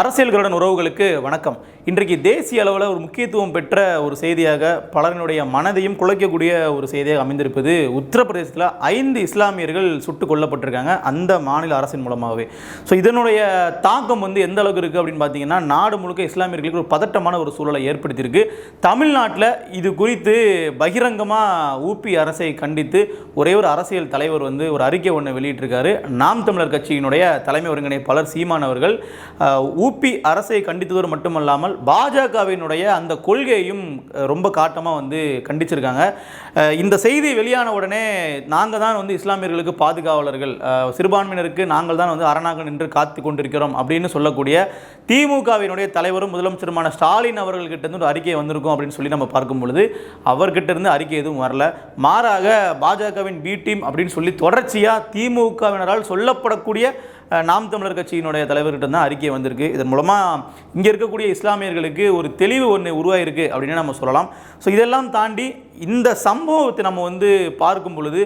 அரசியல்களுடன் உறவுகளுக்கு வணக்கம். இன்றைக்கு தேசிய அளவில் ஒரு முக்கியத்துவம் பெற்ற ஒரு செய்தியாக பலரினுடைய மனதையும் குலைக்கக்கூடிய ஒரு செய்தியாக அமைந்திருப்பது உத்தரப்பிரதேசத்தில் ஐந்து இஸ்லாமியர்கள் சுட்டுக் கொல்லப்பட்டிருக்காங்க அந்த மாநில அரசின் மூலமாகவே. ஸோ இதனுடைய தாக்கம் வந்து எந்த அளவுக்கு இருக்குது அப்படின்னு பார்த்தீங்கன்னா நாடு முழுக்க இஸ்லாமியர்களுக்கு ஒரு பதட்டமான ஒரு சூழலை ஏற்படுத்தியிருக்கு. தமிழ்நாட்டில் இது குறித்து பகிரங்கமாக ஊபி அரசை கண்டித்து ஒரே ஒரு அரசியல் தலைவர் வந்து ஒரு அறிக்கை ஒன்று வெளியிட்டிருக்காரு. நாம் தமிழர் கட்சியினுடைய தலைமை ஒருங்கிணைப்பாளர் சீமான் அவர்கள் யூபி அரசை கண்டித்ததோடு மட்டுமல்லாமல் பாஜகவினுடைய அந்த கொள்கையையும் ரொம்ப காட்டமாக வந்து கண்டிச்சிருக்காங்க. இந்த செய்தி வெளியான உடனே நாங்கள் தான் வந்து இஸ்லாமியர்களுக்கு பாதுகாவலர்கள். சிறுபான்மையினருக்கு நாங்கள் தான் வந்து அரணாக நின்று காத்து கொண்டிருக்கிறோம் அப்படின்னு சொல்லக்கூடிய திமுகவினுடைய தலைவரும் முதலமைச்சருமான ஸ்டாலின் அவர்கள்கிட்ட இருந்து ஒரு அறிக்கை வந்திருக்கும் அப்படின்னு சொல்லி நம்ம பார்க்கும் பொழுது அவர்கிட்ட இருந்து அறிக்கை எதுவும் வரல. மாறாக பாஜகவின் பி டீம் அப்படின்னு சொல்லி தொடர்ச்சியாக திமுகவினரால் சொல்லப்படக்கூடிய நாம் தமிழர் கட்சியினுடைய தலைவர்கிட்ட தான் அறிக்கை வந்திருக்கு. இதன் மூலமாக இங்கே இருக்கக்கூடிய இஸ்லாமியர்களுக்கு ஒரு தெளிவு ஒன்று உருவாயிருக்கு அப்படின்னு நம்ம சொல்லலாம். ஸோ இதெல்லாம் தாண்டி இந்த சம்பவத்தை நம்ம வந்து பார்க்கும் பொழுது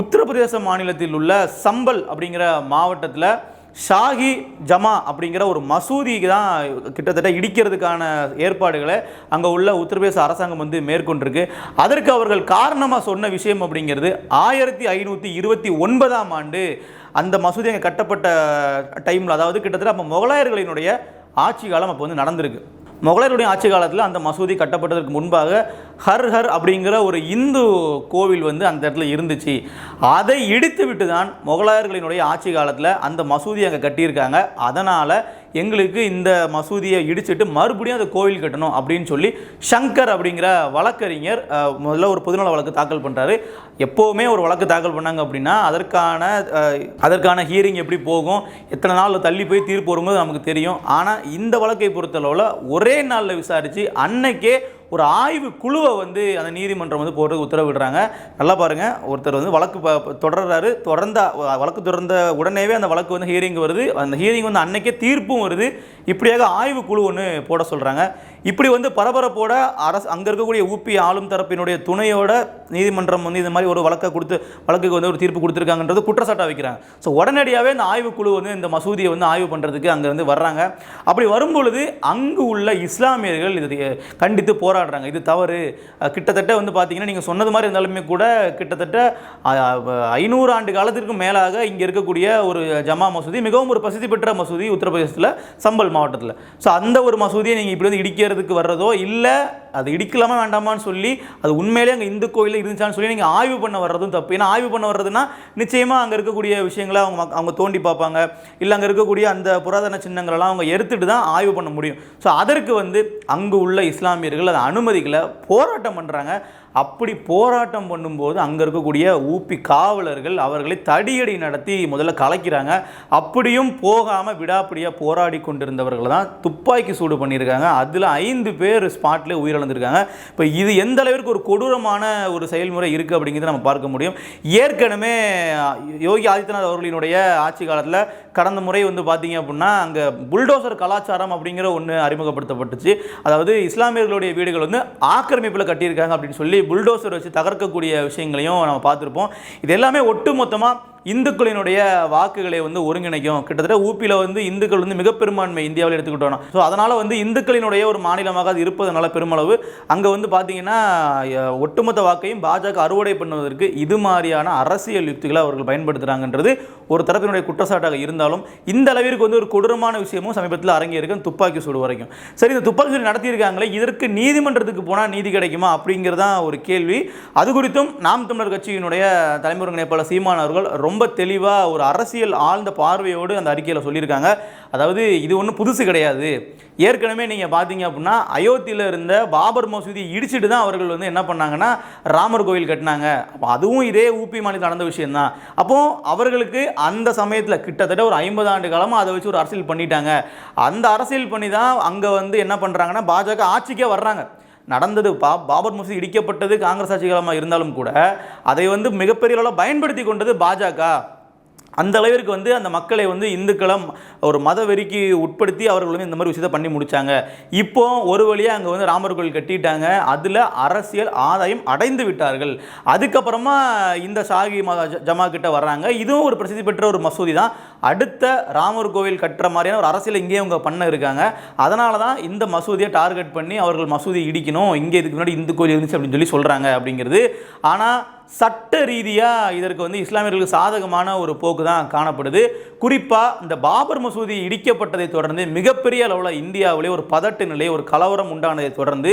உத்தரப்பிரதேச மாநிலத்தில் உள்ள சம்பல் அப்படிங்கிற மாவட்டத்தில் ஷாஹி ஜமா அப்படிங்கிற ஒரு மசூதிக்கு தான் கிட்டத்தட்ட இடிக்கிறதுக்கான ஏற்பாடுகளை அங்கே உள்ள உத்தரப்பிரதேச அரசாங்கம் வந்து மேற்கொண்டிருக்கு. அதற்கு அவர்கள் காரணமாக சொன்ன விஷயம் அப்படிங்கிறது ஆயிரத்தி ஐநூற்றி இருபத்தி ஒன்பதாம் ஆண்டு அந்த மசூதி அங்கே கட்டப்பட்ட டைமில் அதாவது கிட்டத்தட்ட அப்போ முகலாயர்களினுடைய ஆட்சி காலம் அப்போ வந்து நடந்திருக்கு. முகலாயருடைய ஆட்சி காலத்தில் அந்த மசூதி கட்டப்பட்டதற்கு முன்பாக ஹர் ஹர் அப்படிங்கிற ஒரு இந்து கோவில் வந்து அந்த இடத்துல இருந்துச்சு. அதை இடித்து விட்டு தான் முகலாயர்களினுடைய ஆட்சி காலத்தில் அந்த மசூதி அங்கே கட்டியிருக்காங்க. அதனால் எங்களுக்கு இந்த மசூதியை இடிச்சிட்டு மறுபடியும் அந்த கோவில் கட்டணும் அப்படின்னு சொல்லி சங்கர் அப்படிங்கிற வழக்கறிஞர் முதல்ல ஒரு பொதுநல வழக்கு தாக்கல் பண்ணுறாரு எப்போவுமே ஒரு வழக்கு தாக்கல் பண்ணாங்க அப்படின்னா அதற்கான அதற்கான ஹியரிங் எப்படி போகும் எத்தனை நாளில் தள்ளி போய் தீர்ப்பு வரும்போது நமக்கு தெரியும். ஆனால் இந்த வழக்கை பொறுத்தளவில் ஒரே நாளில் விசாரித்து அன்னைக்கே ஒரு ஆய்வு குழுவை வந்து அந்த நீதிமன்றம் வந்து போட்டு உத்தரவிடுறாங்க. நல்லா பாருங்கள் ஒருத்தர் வந்து வழக்கு தொடர்றாரு. தொடர்ந்த வழக்கு தொடர்ந்த உடனேவே அந்த வழக்கு வந்து ஹியரிங் வருது. அந்த ஹியரிங் வந்து அன்னைக்கே தீர்ப்பும் வருது. இப்படியாக ஆய்வு குழு ஒன்று போட சொல்கிறாங்க இப்படி வந்து பரபரப்போட அரசு அங்கே இருக்கக்கூடிய ஊபி ஆளும் தரப்பினுடைய துணையோட நீதிமன்றம் வந்து இந்த மாதிரி ஒரு வழக்கை கொடுத்து வழக்குக்கு வந்து ஒரு தீர்ப்பு கொடுத்துருக்காங்கன்றது குற்றச்சாட்டாக வைக்கிறாங்க. ஸோ உடனடியாகவே இந்த ஆய்வுக்குழு வந்து இந்த மசூதியை வந்து ஆய்வு பண்ணுறதுக்கு அங்கே வந்து வர்றாங்க. அப்படி வரும்பொழுது அங்கு உள்ள இஸ்லாமியர்கள் இதை கண்டித்து போராடுறாங்க. இது தவறு. கிட்டத்தட்ட வந்து பார்த்தீங்கன்னா நீங்கள் சொன்னது மாதிரி இருந்தாலுமே கூட கிட்டத்தட்ட ஐநூறு ஆண்டு காலத்திற்கு மேலாக இங்கே இருக்கக்கூடிய ஒரு ஜமா மசூதி மிகவும் ஒரு பிரசித்தி பெற்ற மசூதி உத்தரப்பிரதேசத்தில் சம்பல் மாவட்டத்தில். ஸோ அந்த ஒரு மசூதியை நீங்கள் இப்படி வந்து இடிக்கிறதுக்கு வர்றதோ இல்லை அது இடிக்கலாமா வேண்டாமான்னு சொல்லி அது உண்மையிலேயே அங்கே இந்து கோயிலில் இருந்துச்சான்னு சொல்லி நீங்கள் ஆய்வு பண்ண வர்றதும் தப்பு. ஏன்னா ஆய்வு பண்ண வர்றதுன்னா நிச்சயமாக அங்கே இருக்கக்கூடிய விஷயங்களை அவங்க அவங்க தோண்டி பார்ப்பாங்க. இல்லை அங்கே இருக்கக்கூடிய அந்த புராதன சின்னங்களெல்லாம் அவங்க எடுத்துட்டு தான் ஆய்வு பண்ண முடியும். ஸோ அதற்கு வந்து அங்கு உள்ள இஸ்லாமியர்கள் அதை அனுமதிகளை போராட்டம் பண்ணுறாங்க அப்படி போராட்டம் பண்ணும்போது அங்கே இருக்கக்கூடிய ஊப்பி காவலர்கள் அவர்களை தடியடி நடத்தி முதல்ல கலைக்கிறாங்க. அப்படியும் போகாமல் விடாப்பிடியாக போராடி கொண்டிருந்தவர்கள் தான் துப்பாக்கி சூடு பண்ணியிருக்காங்க. அதில் ஐந்து பேர் ஸ்பாட்லேயே உயிரிழந்திருக்காங்க. இப்போ இது எந்த அளவிற்கு ஒரு கொடூரமான ஒரு செயல்முறை இருக்குது அப்படிங்கிறத நம்ம பார்க்க முடியும். ஏற்கனவே யோகி ஆதித்யநாத் அவர்களினுடைய ஆட்சி காலத்தில் கடந்த முறை வந்து பார்த்தீங்க அப்படின்னா அங்கே புல்டோசர் கலாச்சாரம் அப்படிங்கிற ஒன்று அறிமுகப்படுத்தப்பட்டுச்சு. அதாவது இஸ்லாமியர்களுடைய வீடுகள் வந்து ஆக்கிரமிப்பில் கட்டியிருக்காங்க அப்படின்னு சொல்லி புல்டோசர் வச்சு தகர்க்கக்கூடிய விஷயங்களையும் நம்ம பார்த்துருப்போம். இது எல்லாமே ஒட்டுமொத்தமாக இந்துக்களினுடைய வாக்குகளை வந்து ஒருங்கிணைக்கும். கிட்டத்தட்ட ஊப்பியில் வந்து இந்துக்கள் வந்து மிக பெரும்பான்மை இந்தியாவில் எடுத்துக்கிட்டோம் ஸோ அதனால் வந்து இந்துக்களினுடைய ஒரு மாநிலமாக அது இருப்பதனால பெருமளவு. அங்கே வந்து பார்த்தீங்கன்னா ஒட்டுமொத்த வாக்கையும் பாஜக அறுவடை பண்ணுவதற்கு இது மாதிரியான அரசியல் யுக்திகளை அவர்கள் பயன்படுத்துகிறாங்கன்றது ஒரு தரப்பினுடைய குற்றச்சாட்டாக இருந்தாலும் இந்த அளவிற்கு வந்து ஒரு கொடூரமான விஷயமும் சமீபத்தில் அரங்கேறிருக்கு துப்பாக்கி சூடு வரைக்கும். சரி இந்த துப்பாக்கி சூடு நடத்தியிருக்காங்களே இதற்கு நீதிமன்றத்துக்கு போனால் நீதி கிடைக்குமா அப்படிங்கிறதான் ஒரு கேள்வி. அது குறித்தும் நாம் தமிழர் கட்சியினுடைய தலைமை ஒருங்கிணைப்பாளர் சீமான் அவர்கள் ரொம்ப ரொம்ப தெளிவாக ஒரு அரசியல் ஆழ்ந்த பார்வையோடு அந்த அறிக்கையில் சொல்லியிருக்காங்க. அதாவது இது ஒன்றும் புதுசு கிடையாது. ஏற்கனவே நீங்கள் பார்த்தீங்க அப்படின்னா அயோத்தியில் இருந்த பாபர் மசூதியை இடிச்சிட்டு தான் அவர்கள் வந்து என்ன பண்ணாங்கன்னா ராமர் கோவில் கட்டினாங்க. அப்போ அதுவும் இதே ஊபி மாநிலத்தில் நடந்த விஷயந்தான் அப்போது அவர்களுக்கு அந்த சமயத்தில் கிட்டத்தட்ட ஒரு ஐம்பது ஆண்டு காலமாக அதை வச்சு ஒரு அரசியல் பண்ணிட்டாங்க. அந்த அரசியல் பண்ணி தான் அங்கே வந்து என்ன பண்ணுறாங்கன்னா பாஜக ஆட்சிக்கே வர்றாங்க. நடந்தது. பா பாபர் மசூதி இடிக்கப்பட்டது காங்கிரஸ் ஆட்சி காலமாக இருந்தாலும் கூட அதை வந்து மிகப்பெரிய அளவில் பயன்படுத்தி கொண்டது பாஜக. அந்த அளவிற்கு வந்து அந்த மக்களை வந்து இந்துக்களம் ஒரு மத வெறிக்கு உட்படுத்தி அவர்கள் வந்து இந்த மாதிரி விஷயத்தை பண்ணி முடித்தாங்க இப்போ ஒரு வழியாக அங்கே வந்து ராமர் கோயில் கட்டிட்டாங்க. அதில் அரசியல் ஆதாயம் அடைந்து விட்டார்கள். அதுக்கப்புறமா இந்த ஷாகி மத ஜ- ஜமா கிட்ட வர்றாங்க. இதுவும் ஒரு பிரசித்தி பெற்ற ஒரு மசூதி தான். அடுத்த ராமர் கோவில் கட்டுற மாதிரியான ஒரு அரசியல் இங்கேயே அவங்க பண்ண இருக்காங்க. அதனால தான் இந்த மசூதியை டார்கெட் பண்ணி அவர்கள் மசூதி இடிக்கணும். இங்கே இதுக்கு முன்னாடி இந்து கோயில் இருந்துச்சு அப்படின்னு சொல்லி சொல்கிறாங்க அப்படிங்கிறது. ஆனால் சட்ட ரீதியாக இதற்கு வந்து இஸ்லாமியர்களுக்கு சாதகமான ஒரு போக்கு தான் காணப்படுது. குறிப்பாக இந்த பாபர் மசூதி இடிக்கப்பட்டதை தொடர்ந்து மிகப்பெரிய அளவில் இந்தியாவிலே ஒரு பதட்ட நிலை ஒரு கலவரம் உண்டானதை தொடர்ந்து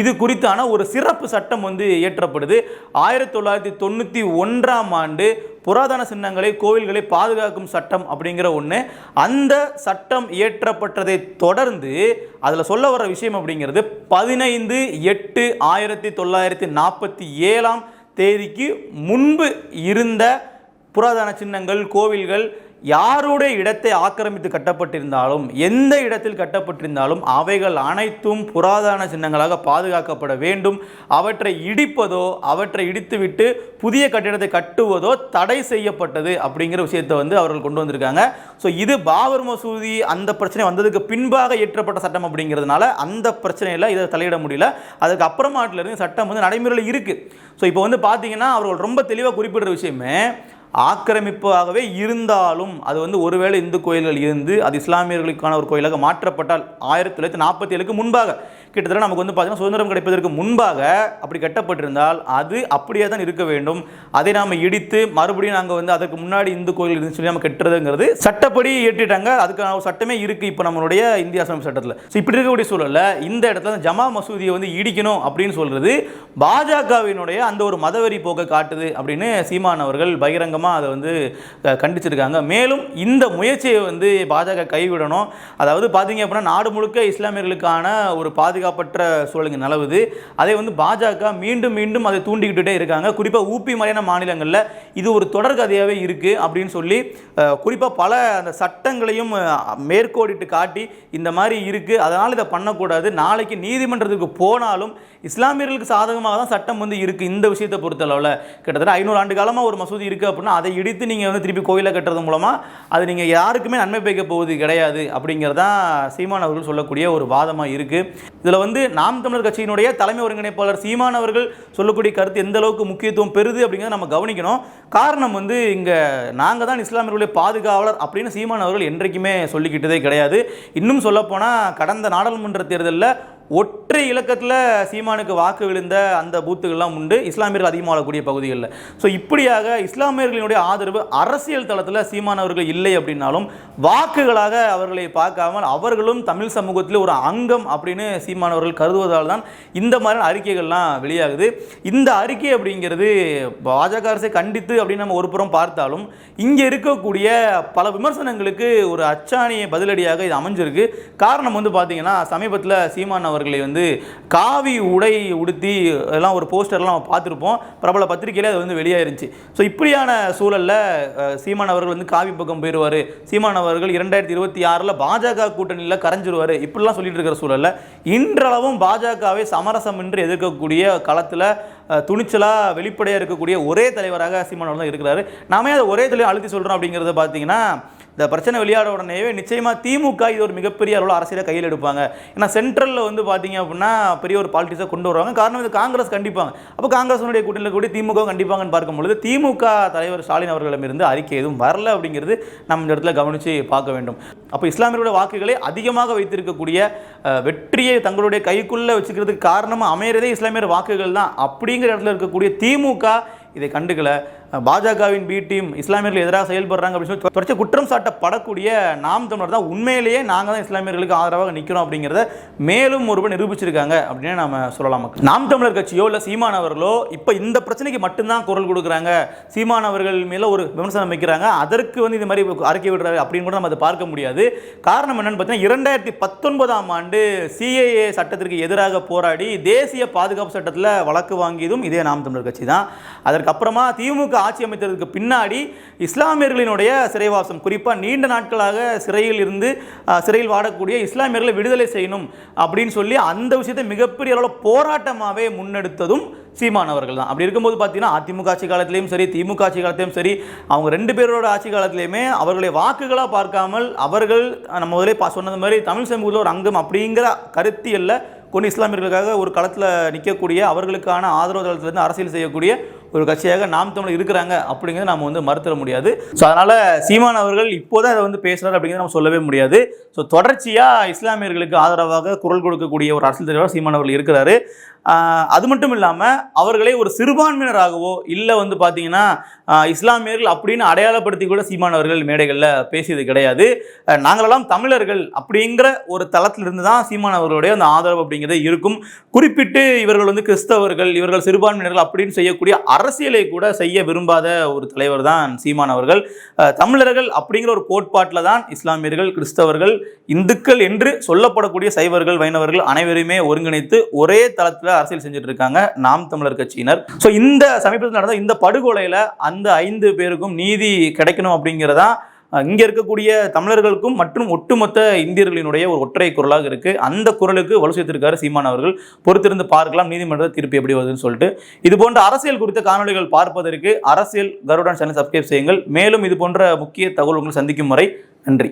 இது குறித்தான ஒரு சிறப்பு சட்டம் வந்து இயற்றப்படுது. ஆயிரத்தி தொள்ளாயிரத்தி தொண்ணூற்றி ஒன்றாம் ஆண்டு புராதன சின்னங்களை கோவில்களை பாதுகாக்கும் சட்டம் அப்படிங்கிற ஒன்று அந்த சட்டம் இயற்றப்பட்டதை தொடர்ந்து அதில் சொல்ல வர விஷயம் அப்படிங்கிறது பதினைந்து எட்டு ஆயிரத்தி தொள்ளாயிரத்தி நாற்பத்தி ஏழாம் தேதிக்கு முன்பு இருந்த புராதன சின்னங்கள் கோவில்கள் யாருடைய இடத்தை ஆக்கிரமித்து கட்டப்பட்டிருந்தாலும் எந்த இடத்தில் கட்டப்பட்டிருந்தாலும் அவைகள் அனைத்தும் புராதன சின்னங்களாக பாதுகாக்கப்பட வேண்டும். அவற்றை இடிப்பதோ அவற்றை இடித்துவிட்டு புதிய கட்டிடத்தை கட்டுவதோ தடை செய்யப்பட்டது அப்படிங்கிற விஷயத்தை வந்து அவர்கள் கொண்டு வந்திருக்காங்க. ஸோ இது பாபர் மசூதி அந்த பிரச்சனை வந்ததுக்கு பின்பாக இயற்றப்பட்ட சட்டம் அப்படிங்கிறதுனால அந்த பிரச்சனையில் இதை தலையிட முடியல. அதுக்கு அப்புறமாட்டிலிருந்து சட்டம் வந்து நடைமுறையில் இருக்குது ஸோ இப்போ வந்து பார்த்தீங்கன்னா அவர்கள் ரொம்ப தெளிவாக குறிப்பிடுற விஷயமே ஆக்கிரமிப்பாகவே இருந்தாலும் அது வந்து ஒருவேளை இந்து கோயில்கள் இருந்து அது இஸ்லாமியர்களுக்கான ஒரு கோயிலாக மாற்றப்பட்டால் ஆயிரத்தி தொள்ளாயிரத்தி நாற்பத்தி ஏழுக்கு முன்பாக கிட்டத்தட்ட நமக்கு வந்து பார்த்தீங்கன்னா சுதந்திரம் கிடைப்பதற்கு முன்பாக அப்படி கட்டப்பட்டிருந்தால் அது அப்படியே தான் இருக்க வேண்டும். அதை நாம் இடித்து மறுபடியும் நாங்கள் வந்து அதற்கு முன்னாடி இந்து கோயில் இருந்துச்சு சொல்லி நம்ம கட்டுறதுங்கிறது சட்டப்படி ஏற்றிட்டாங்க அதுக்கான ஒரு சட்டமே இருக்குது இப்போ நம்மளுடைய இந்திய அரசமைப்பு சட்டத்தில். ஸோ இப்படி இருக்கக்கூடிய சூழலில் இந்த இடத்துல ஜமா மசூதியை வந்து இடிக்கணும் அப்படின்னு சொல்கிறது பாஜகவினுடைய அந்த ஒரு மதவெறி போக்கை காட்டுது அப்படின்னு சீமான் அவர்கள் பகிரங்கமாக அதை வந்து கண்டிச்சிருக்காங்க. மேலும் இந்த முயற்சியை வந்து பாஜக கைவிடணும். அதாவது பார்த்தீங்க அப்படின்னா நாடு முழுக்க இஸ்லாமியர்களுக்கான ஒரு பாதுகாப்பு பாதுகாப்பற்ற சூழலுங்க நிலவுது. அதே வந்து பாஜக மீண்டும் மீண்டும் அதை தூண்டிக்கிட்டே இருக்காங்க. குறிப்பாக ஊபி மாதிரியான மாநிலங்களில் இது ஒரு தொடர்கதையாகவே இருக்குது அப்படின்னு சொல்லி குறிப்பாக பல அந்த சட்டங்களையும் மேற்கோடிட்டு காட்டி இந்த மாதிரி இருக்குது அதனால் இதை பண்ணக்கூடாது. நாளைக்கு நீதிமன்றத்துக்கு போனாலும் இஸ்லாமியர்களுக்கு சாதகமாக தான் சட்டம் வந்து இருக்குது இந்த விஷயத்தை பொறுத்தளவில். கிட்டத்தட்ட ஐநூறு ஆண்டு காலமாக ஒரு மசூதி இருக்குது அப்படின்னா அதை இடித்து நீங்கள் வந்து திருப்பி கோயிலை கட்டுறது மூலமாக அது நீங்கள் யாருக்குமே நன்மை பயக்க போவது கிடையாது அப்படிங்கிறதான் சீமான் அவர்கள் சொல்லக்கூடிய ஒரு வாதமாக இருக்குது இதில் வந்து நாம் தமிழர் கட்சியினுடைய தலைமை ஒருங்கிணைப்பாளர் சீமான் அவர்கள் சொல்லக்கூடிய கருத்து எந்த அளவுக்கு முக்கியத்துவம் பெறுது அப்படிங்கிறத நம்ம கவனிக்கணும். காரணம் வந்து இங்கே நாங்கள் தான் இஸ்லாமியர்களுடைய பாதுகாவலர் அப்படின்னு சீமான் அவர்கள் என்றைக்குமே சொல்லிக்கிட்டதே கிடையாது. இன்னும் சொல்லப்போனால் கடந்த நாடாளுமன்ற தேர்தலில் ஒற்றை இலக்கத்தில் சீமானுக்கு வாக்கு விழுந்த அந்த பூத்துகள்லாம் உண்டு. இஸ்லாமியர்கள் அதிகமாக வாழக்கூடிய பகுதிகளில். ஸோ இப்படியாக இஸ்லாமியர்களினுடைய ஆதரவு அரசியல் தளத்தில் சீமான் அவர்கள் இல்லை அப்படின்னாலும் வாக்குகளாக அவர்களை பார்க்காமல் அவர்களும் தமிழ் சமூகத்தில் ஒரு அங்கம் அப்படின்னு சீமான் அவர்கள் கருதுவதால் தான் இந்த மாதிரியான அறிக்கைகள்லாம் வெளியாகுது. இந்த அறிக்கை அப்படிங்கிறது பாஜக அரசை கண்டித்து அப்படின்னு நம்ம ஒரு புறம் பார்த்தாலும் இங்கே இருக்கக்கூடிய பல விமர்சனங்களுக்கு ஒரு அச்சாணிய பதிலடியாக இது அமைஞ்சிருக்கு. காரணம் வந்து பார்த்தீங்கன்னா சமீபத்தில் சீமான் அவர்களை வந்து காவி உடை உடுத்தி எல்லாம் ஒரு போஸ்டர்லாம் நம்ம பார்த்துருப்போம். பிரபல பத்திரிகையில அது வந்து வெளியாயிருந்துச்சு. ஸோ இப்படியான சூழலில் சீமான் அவர்கள் வந்து காவி பக்கம் போயிடுவார் சீமான் அவர்கள் இரண்டாயிரத்தி இருபத்தி ஆறில் பாஜக கூட்டணியில் கரைஞ்சிருவார். இப்படிலாம் சொல்லிட்டு இருக்கிற சூழலில் இன்றளவும் பாஜகவை என்று எதிர்க்கக்கூடிய களத்தில் துணிச்சலாக வெளிப்படையாக இருக்கக்கூடிய ஒரே தலைவராக சீமான் அவர்கள் தான் இருக்கிறாரு. நாமே அதை ஒரே தலைவர் அழுத்தி சொல்கிறோம் அப்படிங்கிறத பார்த்தீங்கன்னா இந்த பிரச்சனை வெளியாட உடனேவே நிச்சயமாக திமுக இது ஒரு மிகப்பெரிய அளவில் அரசியலை கையில் எடுப்பாங்க. ஏன்னா சென்ட்ரலில் வந்து பார்த்தீங்க அப்படின்னா பெரிய ஒரு பாலிட்டிக்ஸை கொண்டு வருவாங்க. காரணம் இது காங்கிரஸ் கண்டிப்பாங்க. அப்போ காங்கிரஸினுடைய கூட்டணியில் கூட திமுக கண்டிப்பாங்கன்னு பார்க்கும்பொழுது திமுக தலைவர் ஸ்டாலின் அவர்களிடமிருந்து அறிக்கை எதுவும் வரல அப்படிங்கிறது நம்ம இந்த இடத்துல கவனித்து பார்க்க வேண்டும். அப்போ இஸ்லாமியர்களுடைய வாக்குகளை அதிகமாக வைத்திருக்கக்கூடிய வெற்றியை தங்களுடைய கைக்குள்ளே வச்சுக்கிறதுக்கு காரணமாக அமையிறதே இஸ்லாமியர் வாக்குகள் தான். அப்படிங்கிற இடத்துல இருக்கக்கூடிய திமுக இதை கண்டுக்கல. பாஜகவின் பி டீம் இஸ்லாமியர்கள் எதிராக செயல்படுறாங்க அப்படின்னு சொல்லி தொடர்ச்சி குற்றம் சாட்டப்படக்கூடிய நாம் தமிழர் தான் உண்மையிலேயே நாங்கள் தான் இஸ்லாமியர்களுக்கு ஆதரவாக நிற்கிறோம் அப்படிங்கிறத மேலும் ஒருவர் நிரூபிச்சிருக்காங்க அப்படின்னு நம்ம சொல்லலாம் நாம் தமிழர் கட்சியோ இல்லை சீமான் அவர்களோ இப்போ இந்த பிரச்சனைக்கு மட்டும்தான் குரல் கொடுக்குறாங்க. சீமான் அவர்கள் ஒரு விமர்சனம் வைக்கிறாங்க. அதற்கு வந்து இது மாதிரி அறிக்கை விடுறாரு அப்படின்னு கூட நம்ம அதை பார்க்க முடியாது. காரணம் என்னன்னு பார்த்தீங்கன்னா இரண்டாயிரத்தி பத்தொன்பதாம் ஆண்டு சிஏஏ சட்டத்திற்கு எதிராக போராடி தேசிய பாதுகாப்பு சட்டத்தில் வழக்கு வாங்கியதும் இதே நாம் தமிழர் கட்சி தான். அதற்கு அப்புறமா திமுக ஆட்சி அமைத்ததற்கு பின்னாடி இஸ்லாமியர்களினுடைய சிறைவாசம் குறிப்பாக நீண்ட நாட்களாக சிறையில் இருந்து சிறையில் வாடக்கூடிய இஸ்லாமியர்களை விடுதலை செய்யணும் அப்படின்னு சொல்லி அந்த விஷயத்தை மிகப்பெரிய அளவில் போராட்டமாகவே முன்னெடுத்ததும் சீமானவர்கள் தான். அப்படி இருக்கும்போது பார்த்தீங்கன்னா அதிமுக ஆட்சி காலத்திலையும் சரி திமுக ஆட்சி காலத்திலையும் சரி அவங்க ரெண்டு பேரோட ஆட்சி காலத்திலையுமே அவர்களுடைய வாக்குகளாக பார்க்காமல் அவர்கள் நம்ம முதலே பா சொன்னது மாதிரி தமிழ் சமூகத்தில் ஒரு அங்கம் அப்படிங்கிற கருத்தியல்ல கொண்டு இஸ்லாமியர்களுக்காக ஒரு களத்தில் நிற்கக்கூடிய அவர்களுக்கான ஆதரவு தளத்திலிருந்து அரசியல் செய்யக்கூடிய ஒரு கட்சியாக நாம் தமிழர் இருக்கிறாங்க அப்படிங்கிறத நம்ம வந்து மறுத்தர முடியாது. ஸோ அதனால் சீமான் அவர்கள் இப்போதான் அதை வந்து பேசுகிறார் அப்படிங்கிறத நம்ம சொல்லவே முடியாது. ஸோ தொடர்ச்சியாக இஸ்லாமியர்களுக்கு ஆதரவாக குரல் கொடுக்கக்கூடிய ஒரு அரசியல் தலைவர் சீமான் அவர்கள் இருக்கிறாரு. அது மட்டும் இல்லாமல் அவர்களை ஒரு சிறுபான்மையினராகவோ இல்லை வந்து பார்த்தீங்கன்னா இஸ்லாமியர்கள் அப்படின்னு அடையாளப்படுத்தி கூட சீமான் அவர்கள் மேடைகளில் பேசியது கிடையாது. நாங்களெல்லாம் தமிழர்கள் அப்படிங்கிற ஒரு தளத்திலிருந்து தான் சீமான் அவர்களுடைய அந்த ஆதரவு அப்படிங்கிறது இருக்கும். குறிப்பிட்டு இவர்கள் வந்து கிறிஸ்தவர்கள் இவர்கள் சிறுபான்மையினர்கள் அப்படின்னு செய்யக்கூடிய அரசியலை கூட செய்ய விரும்பாத ஒரு தலைவர் தான் சீமான் அவர்கள். தமிழர்கள் அப்படிங்கிற ஒரு கோட்பாட்டில் தான் இஸ்லாமியர்கள் கிறிஸ்தவர்கள் இந்துக்கள் என்று சொல்லப்படக்கூடிய சைவர்கள் வைணவர்கள் அனைவருமே ஒருங்கிணைத்து ஒரே தளத்தில் அரசியல் செஞ்சுட்டு இருக்காங்க நாம் தமிழர் கட்சியினர். ஸோ இந்த சமீபத்தில் நடந்த இந்த படுகொலையில் அந்த ஐந்து பேருக்கும் நீதி கிடைக்கணும் அப்படிங்கிறதான் இங்கே இருக்கக்கூடிய தமிழர்களுக்கும் மற்றும் ஒட்டுமொத்த இந்தியர்களினுடைய ஒரு ஒற்றை குரலாக இருக்குது அந்த குரலுக்கு வலு சேர்த்திருக்காரு சீமான் அவர்கள். பொறுத்திருந்து பார்க்கலாம் நீதிமன்ற தீர்ப்பு எப்படி வருதுன்னு சொல்லிட்டு. இது போன்ற அரசியல் குறித்த காணொளிகள் பார்ப்பதற்கு அரசியல் கருடன் சேனல் சப்ஸ்கிரைப் செய்யுங்கள். மேலும் இது போன்ற முக்கிய தகவல்களை சந்திக்கும் முறை நன்றி.